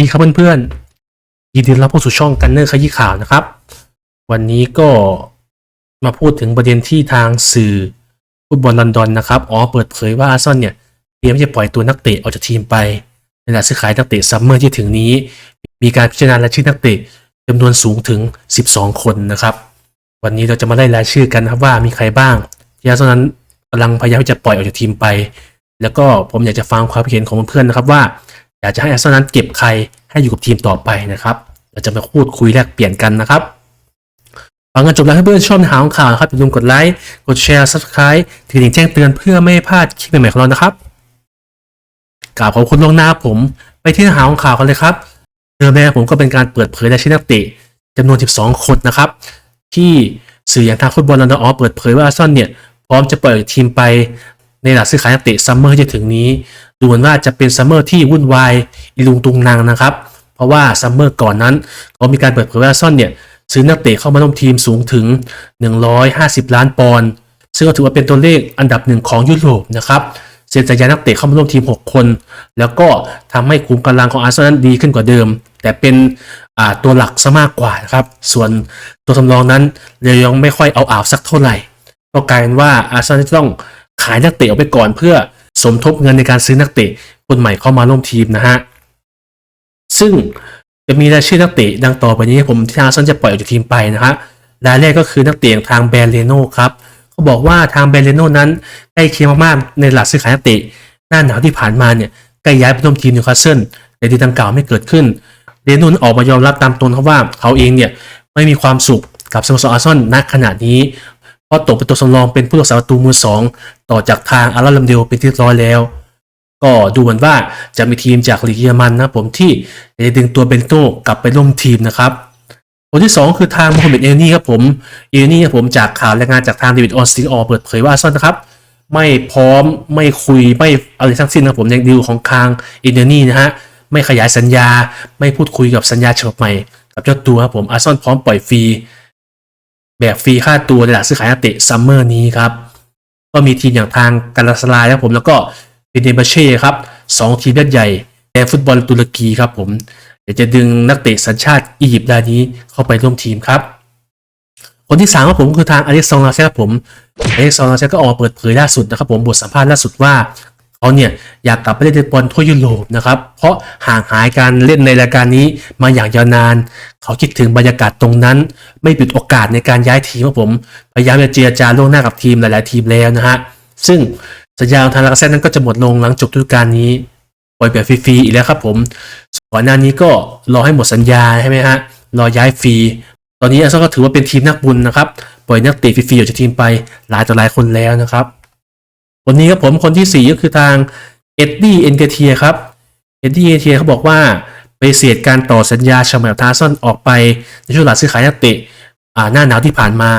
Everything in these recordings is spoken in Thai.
ดีครับเพื่อนๆยินดีรับเข้าสู่ช่องกันเนอร์ขยี้ข่าวนะครับ วันนี้ก็มาพูดถึงประเด็นที่ทางสื่อฟุตบอลลอนดอนนะครับอ๋อเปิดเผยว่าอาร์ซอลเนี่ยเตรียมที่จะปล่อยตัวนักเตะออกจากทีมไปในการซื้อขายนักเตะซัมเมอร์ที่ถึงนี้ มีการพิจารณารายชื่อนักเตะจำนวนสูงถึง 12 คนนะครับ วันนี้เราจะมาไล่รายชื่อกันนะครับว่ามีใครบ้างที่อาร์ซอลนั้นกำลังพยายามที่จะปล่อยออกจากทีมไป แล้วก็ผมอยากจะฟังความเห็นของเพื่อนๆนะครับว่า อยากจะให้อาร์เซนอลนั้นเก็บใครให้อยู่กับทีมต่อไปนะครับเราจะมาพูดคุยแลกเปลี่ยนกันนะครับฟังกันจบแล้วให้เพื่อนชอบเนื้อหาของข่าวนะครับอย่าลืมกดไลค์กดแชร์ subscribe ถึงแจ้งเตือนเพื่อไม่ให้พลาดคลิปใหม่ๆของเรานะครับกล่าวขอบคุณล่วงหน้าผม ไปที่เนื้อหาของข่าวกันเลยครับเดิมแรกผมก็เป็นการเปิดเผยรายชื่อนักเตะจำนวน 12 คนนะครับ ที่สื่ออย่างทางฟุตบอลลอนดอนออฟเปิดเผยว่าอาร์เซนอลเนี่ยพร้อมจะเปล่อยทีมไปในหลักซื้อขายนักเตะซัมเมอร์ที่จะถึงนี้ ดูเหมือนว่าจะเป็นซัมเมอร์ที่วุ่นวายอีลุงตุงนางนะครับ เพราะว่าซัมเมอร์ก่อนนั้นเขามีการเปิดเผยว่าอาซนอลเนี่ยซื้อนักเตะเข้ามาร่วมทีมสูงถึง 150 ล้านปอนด์ซึ่งก็ถือว่าเป็นตัวเลขอันดับหนึ่งของยุโรปนะครับเซ็นสัญญานักเตะเข้ามาร่วมทีม 6 คน แล้วก็ทำให้ขุมกำลังของอาร์เซนอลดีขึ้นกว่าเดิม แต่เป็นตัวหลักซะมากกว่านะครับ ส่วนตัวสำรองนั้นเลยยังไม่ค่อยเอาอ่าวสักเท่าไหร่ ก็กลายเป็นว่าอาร์เซนอลจะต้องขายนักเตะออกไปก่อนเพื่อ สมทบเงินในการซื้อนักเตะคนใหม่เข้ามาร่วมทีมนะฮะ ซึ่งจะมีรายชื่อนักเตะดังต่อไปนี้ผมที่อาร์เซนอลจะปล่อยออกจากทีมไปนะฮะรายแรกก็คือนักเตะทางแบรนเลโน่ครับเขาบอกว่าทางแบรนเลโน่นั้นใกล้เคียงมากๆในหลักซื้อขายนักเตะหน้าหนาวที่ผ่านมาเนี่ยใกล้ย้ายไปร่วมทีมนิวคาสเซิลแต่ที่ดังกล่าวไม่เกิดขึ้นเรน่นั้นออกมายอมรับตามตนครับว่าเขาเองเนี่ยไม่มีความสุขกับสโมสรอาร์เซนอลณขณะนี้เพราะตกเป็นตัวสำรองเป็นผู้รักษาประตูมือสอง ต่อจากทางอาราลัมเดลเป็นที่ร้อยแล้ว ก็ดูเหมือนว่าจะมีทีมจากลีกเยอรมันนะผมที่จะดึงตัวเบนโต้กลับไปร่วมทีมนะครับคนที่ 2 คือทางโมฮัมเหม็ดเอลนี่ครับผมเอลนี่ครับผมจากข่าวรายงานจากทางเดวิดออสติงออเปิดเผยว่าซอลนะครับ ไม่พร้อมไม่คุยไม่อะไรทั้งสิ้นนะครับผมในดีลของทางเอลนี่นะฮะไม่ขยายสัญญาไม่พูดคุยกับสัญญาฉบับใหม่ กับเจ้าตัวครับผมอาร์ซอลพร้อมปล่อยฟรี แบบฟรีค่าตัวในหลักซื้อขายนักเตะซัมเมอร์นี้ครับ ก็มีทีมอย่างทางกาลาสลายครับผมแล้วก็เบเนบาเช่ครับสองทีมยักษ์ใหญ่ในฟุตบอลตุรกีครับผมเดี๋ยวจะดึงนักเตะสัญชาติอียิปต์รายนี้เข้าไปร่วมทีมครับ คนที่สามครับผมคือทางอเล็กซองลาเซ่ครับผมอเล็กซองลาเซ่ก็ออกมาเปิดเผยล่าสุดนะครับผมบทสัมภาษณ์ล่าสุดว่า เขาเนี่ยอยากกลับไปเล่นบอลทั่วยุโรปนะครับ เพราะห่างหายการเล่นในรายการนี้มาอย่างยาวนาน เขาคิดถึงบรรยากาศตรงนั้น ไม่ปิดโอกาสในการย้ายทีมครับผม พยายามจะเจรจาล่วงหน้ากับทีมหลาย ๆ ทีมแล้วนะฮะ ซึ่งสัญญาของทางลากาเซ่นั้นก็จะหมดลงหลังจบฤดูกาลนี้ปล่อยแบบฟรี ๆ อีกแล้วครับผมก่อนหน้านี้ก็รอให้หมดสัญญาใช่ไหมฮะ รอย้ายฟรี ตอนนี้อาร์เซนอลก็ถือว่าเป็นทีมนักบุญนะครับ ปล่อยนักเตะฟรีๆออกจากทีมไปหลายต่อหลายคนแล้วนะครับ คนนี้ครับผมคนที่สี่ก็คือทางเอ็ดดี้เอ็นเกเทียครับเอ็ดดี้เอ็นเกเทียเขาบอกว่าไปเสียดการต่อสัญญาชาแมลทาซอนออกไปในช่วงหลังซื้อขายนักเตะหน้าหนาวที่ผ่านมา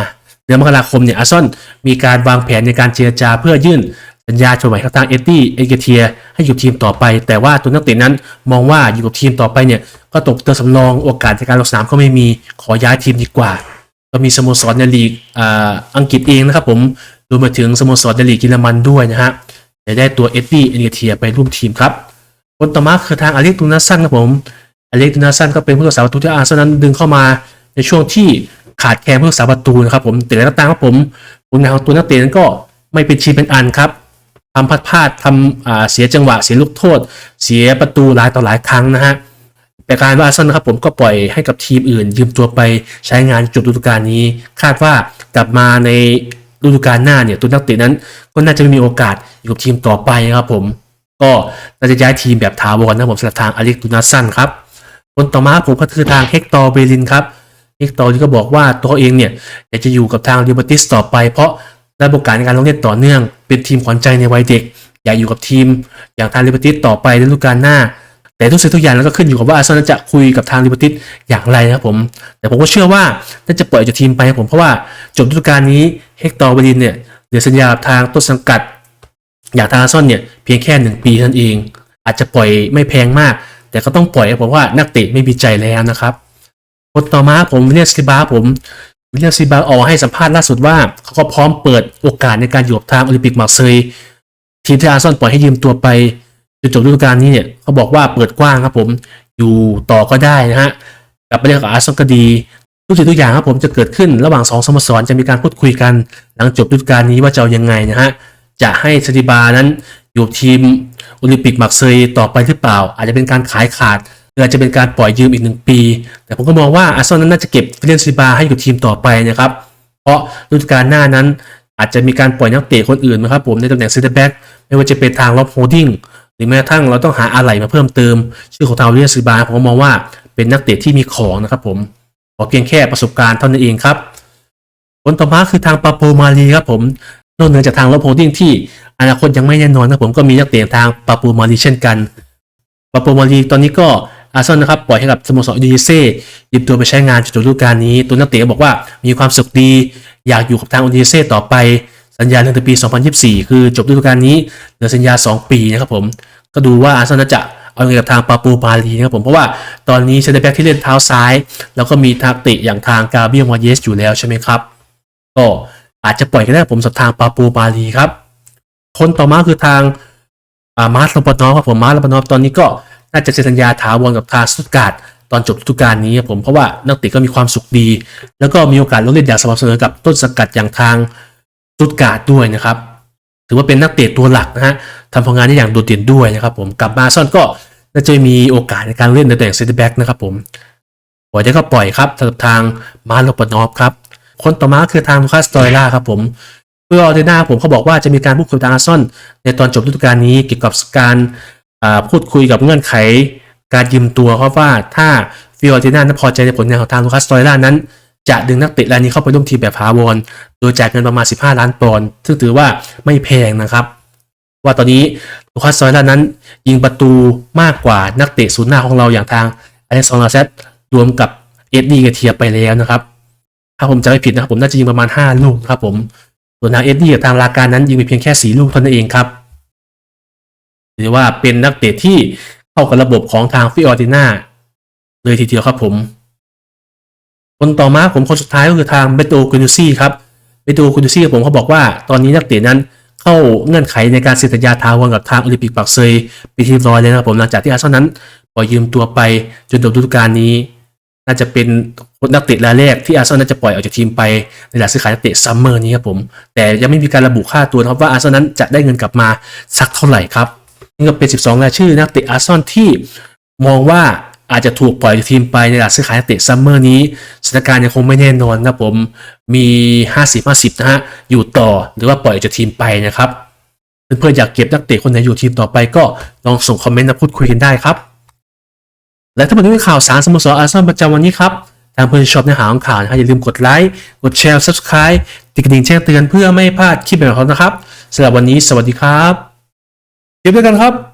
เดือนมกราคมเนี่ยอาร์ซอลมีการวางแผนในการเจรจาเพื่อยื่นสัญญาฉบับใหม่กับทางเอ็ดดี้เอ็นเกเทียให้อยู่ทีมต่อไป แต่ว่าตัวนักเตะนั้นมองว่าอยู่กับทีมต่อไปเนี่ยก็ตกตัวสำรองโอกาสในการลงสนามก็ไม่มีขอย้ายทีมดีกว่า ก็มีสโมสรในลีกอ,อังกฤษเองนะครับผมรวมไปถึงสโมสรในลีกเยอรมันด้วยนะฮะจะได้ตัวเอ็ดดี้เอเนเทียไปร่วมทีมครับคนต่อมาคือทางอเล็กตูนาสันครับผมอเล็กตูนาสันก็เป็นผู้รักษาประตูที่อาร์เซนอลนั้นดึงเข้ามาในช่วงที่ขาดแคลนผู้รักษาประตูนะครับผมแต่แล้วก็ตามครับผมผลงานของตัวนักเตะนั้นก็ไม่เป็นชิ้นเป็นอันครับทำพลาดพลาดทำเสียจังหวะเสียลูกโทษ เสียประตูหลายต่อหลายครั้งนะฮะ แต่การว่าอาร์เซนอลนะครับผมก็ปล่อยให้กับทีมอื่น ยืมตัวไปใช้งานจบฤดูกาลนี้ คาดว่ากลับมาในฤดูกาลหน้าเนี่ยตัวนักเตะนั้นก็น่าจะไม่มีโอกาสอยู่กับทีมต่อไปนะครับผม ก็น่าจะย้ายทีมแบบถาวรนะครับผมสำหรับทางอเล็กตูนาสันครับคนต่อมาผมก็คือทางเฮกตอร์เบลินครับเฮกตอร์ที่ก็บอกว่าตัวเองเนี่ยอยากจะอยู่กับทางลิเบอร์ติสต่อไป เพราะได้โอกาสในการลงเล่นต่อเนื่อง เป็นทีมขวัญใจในวัยเด็ก อยากอยู่กับทีมอย่างทางลิเบอร์ติสต่อไปในฤดูกาลหน้า แต่ทุกสิ่งทุกอย่างแล้วก็ขึ้นอยู่กับว่าอาร์เซนอลจะคุยกับทางลิเบอร์ติสอย่างไรนะครับผม แต่ผมก็เชื่อว่าน่าจะปล่อยจากทีมไปครับผมเพราะว่าจบฤดูกาลนี้เฮกตอร์บลินเนี่ยเหลือสัญญาทางต้นสังกัด อย่างทางอาร์เซนอลเนี่ยเพียงแค่หนึ่งปีเท่านั้นเอง อาจจะปล่อยไม่แพงมาก แต่ก็ต้องปล่อยเพราะว่านักเตะไม่มีใจแล้วนะครับคนต่อมาผมวิลเลียมซิบาผมวิลเลียมซิบาออกให้สัมภาษณ์ล่าสุดว่าเขาก็พร้อมเปิดโอกาสในการอยู่กับทางโอลิมปิกมาร์เซย์ทีมที่อาร์เซนอลปล่อยให้ยืมตัวไป จนจบฤดูกาลนี้เนี่ยเขาบอกว่าเปิดกว้างครับผมอยู่ต่อก็ได้นะฮะกลับไปเล่นกับอาร์เซนอลก็ดีทุกสิ่งทุกอย่างครับผมจะเกิดขึ้นระหว่างสองสโมสรจะมีการพูดคุยกัน หลังจบฤดูกาลนี้ว่าจะเอายังไงนะฮะจะให้ซาดิบานั้นอยู่ทีมโอลิมปิกมักเซยต่อไปหรือเปล่า อาจจะเป็นการขายขาดหรืออาจจะเป็นการปล่อยยืมอีกหนึ่งปี แต่ผมก็มองว่าอาร์เซนอลนั้นน่าจะเก็บฟิเลนซาดิบาให้อยู่ทีมต่อไปนะครับ เพราะฤดูกาลหน้านั้น อาจจะมีการปล่อยนักเตะคนอื่นนะครับผมในตำแหน่งเซนเตอร์แบ็กไม่ว่าจะเป็นทางล็อบโฮดดิ้ง หรือแม้กระทั่งเราต้องหาอะไรมาเพิ่มเติม ชื่อของทาวเลียมซิบาผมมองว่าเป็นนักเตะที่มีของนะครับผมขอเพียงแค่ประสบการณ์เท่านั้นเองครับคนต่อมาคือทางปาโปมาลีครับผมนอกเหนือจากทางล็อบโฮดดิ้งที่อนาคตยังไม่แน่นอนนะผมก็มีนักเตะทางปาโปมาลีเช่นกันปาโปมาลีตอนนี้ก็อาร์เซนอลนะครับปล่อยให้กับสโมสรยูเซ่หยิบตัวไปใช้งานจนจบฤดูกาลนี้ ตัวนักเตะบอกว่ามีความสุขดี อยากอยู่กับทางยูดีเซ่ต่อไป สัญญาเรื่องถึงปี 2024 คือจบฤดูกาลนี้เหลือสัญญา 2 ปีนะครับผม ก็ดูว่าอาร์เซนอลจะเอาเงินกับทางปาโปาลีนะครับผม เพราะว่าตอนนี้เซนเตอร์แบ็กที่เล่นเท้าซ้าย แล้วก็มีทักตะอย่างทางกาเบียลมาเยสอยู่แล้วใช่ไหมครับ ก็อาจจะปล่อยก็ได้ผมสับทางปาโปาลีครับ คนต่อมาคือทางามาร์สลปนอฟครับผมมาร์สลปนอฟตอนนี้ก็น่าจะเซ็นสัญญาถาวรกับทางสตุตการ์ดตอนจบฤดูกาลนี้ครับผมเพราะว่านักเตะก็มีความสุขดี แล้วก็มีโอกาสลงเล่นอย่างสม่ำเสมอกับต้นสังกัดอย่างทาง ตุตการ์ดด้วยนะครับ ถือว่าเป็นนักเตะตัวหลักนะฮะทำผลงานได้อย่างโดดเด่นด้วยนะครับผมกลับมาซ่อนก็น่าจะมีโอกาสในการเล่นในตำแหน่งเซนเตอร์แบ็กนะครับผมปล่อยได้ก็ปล่อยครับสำหรับทางมาร์ลปนอฟครับ คนต่อมาคือทางลูคัสตอยล่าครับผมเพื่อออเดน่าผมเขาบอกว่าจะมีการพูดคุยกับทางอาร์ซอลในตอนจบฤดูกาลนี้เกี่ยวกับการพูดคุยกับเงื่อนไข การยืมตัวเพราะว่าถ้าฟิออเดน่าพอใจในผลงานของทางลูคัสตอยล่านั้น จะดึงนักเตะรายนี้เข้าไปร่วมทีมแบบถาวรโดยจ่ายเงินประมาณ 15 ล้านปอนด์ซึ่งถือว่าไม่แพงนะครับ ว่าตอนนี้ลูคัสตอยล่านั้น ยิงประตูมากกว่านักเตะศูนย์หน้าของเราอย่างทางอเล็กซานดร์เซตรวมกับเอ็ดดี้กระเทียไปแล้วนะครับ ถ้าผมจำไม่ผิดนะครับผมน่าจะยิงประมาณ 5 ลูกครับผมส่วนทางเอ็ดดี้กับทางราการนั้นยิงไปเพียงแค่ 4 ลูกเท่านั้นเองครับถือว่าเป็นนักเตะที่เข้ากับระบบของทางฟิออร์ติน่าเลยทีเดียวครับผม คนต่อมาผมคนสุดท้ายก็คือทางเบโตกุนูซี่ครับเบโตกุนูซี่ผมเขาบอกว่าตอนนี้นักเตะนั้นเข้าเงื่อนไขในการเซ็นสัญญาทาวรกับทางโอลิมปิกปักเซยไปนที่ร้อยแล้วนะครับผมหลังจากที่อาร์เซนอลนั้นปล่อยยืมตัวไปจนจบฤดูกาลนี้ น่าจะเป็นนักเตะรายแรกที่อาร์เซนอลน่าจะปล่อยออกจากทีมไปในหลักซื้อขายนักเตะซัมเมอร์นี้ครับผมแต่ยังไม่มีการระบุค่าตัวนะครับว่าอาร์เซนอลนั้นจะได้เงินกลับมาสักเท่าไหร่ครับนี่ก็เป็น 12 รายชื่อนักเตะอาร์เซนอลที่มองว่า อาจจะถูกปล่อยทีมไปในหลักซื้อขายนักเตะซัมเมอร์นี้สถานการณ์ยังคงไม่แน่นอนนะครับผมมี 50-50 นะฮะอยู่ต่อหรือว่าปล่อยจากทีมไปนะครับเพื่อนๆอยากเก็บนักเตะคนไหนอยู่ทีมต่อไปก็ลองส่งคอมเมนต์มาพูดคุยกันได้ครับ และทั้งหมดนี้เป็นข่าวสารสโมสรอาร์เซนอลประจำวันนี้ครับทางเพื่อนชอบเนื้อหาของข่าวนะครับอย่าลืมกดไลค์กดแชร์ subscribe ติดกระดิ่งแจ้งเตือนเพื่อไม่พลาดคลิปใหม่ๆของเรานะครับสำหรับวันนี้สวัสดีครับเจอกันครับ